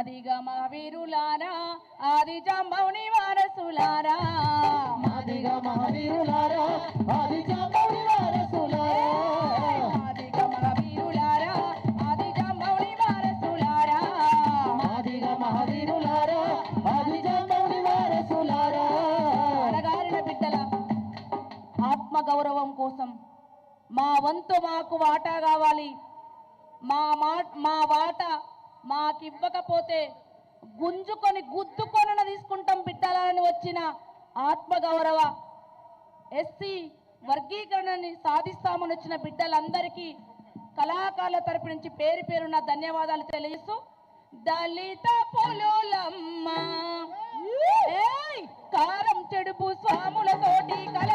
మాదిగా మా వీరులారా ఆది జంబౌని వారసులారా. మాదిగా మా వీరులారా ఆది జంబౌని వారసులారా. మాదిగా మా వీరులారా ఆది జంబౌని వారసులారా. మాదిగా మా వీరులారా ఆది జంబౌని వారసులారా. అడగారిన బిడ్డల ఆత్మగౌరవం కోసం మా వంతు మాకు వాటా కావాలి. మా మా వాటా మాకివ్వకపోతే గుంజుకొని గుద్దుకొని తీసుకుంటాం బిడ్డలని వచ్చిన ఆత్మగౌరవ ఎస్సీ వర్గీకరణని సాధిస్తామని వచ్చిన బిడ్డలందరికీ కళాకారుల తరపు నుంచి పేరు పేరున్న ధన్యవాదాలు తెలియజేస్తూ దళిత పొలోలమ్మ. కారం చెడుపు స్వాములతోటి కళ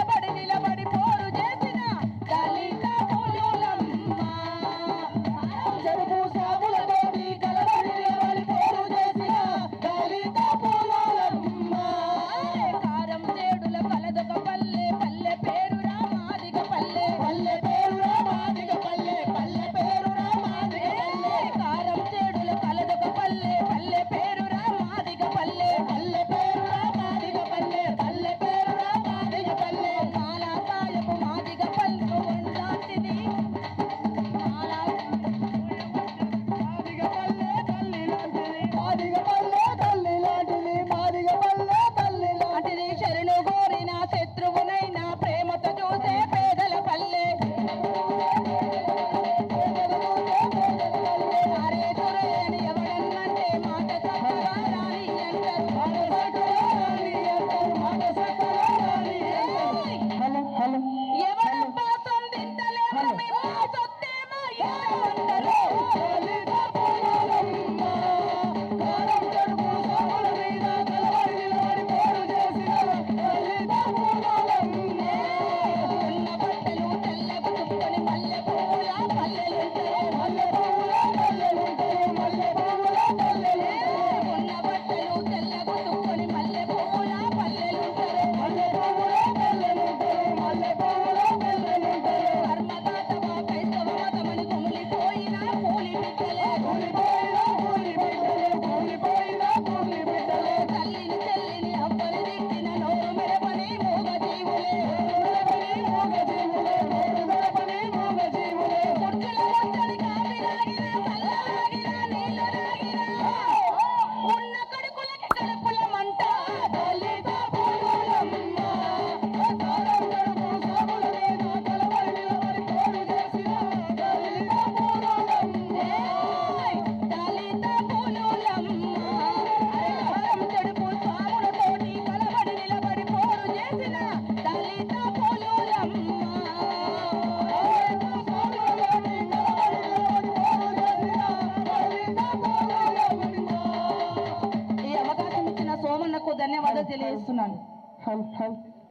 ఇస్తున్నాను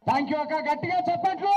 థ్యాంక్ యూ అక్క గట్టిగా చెప్పట్లు.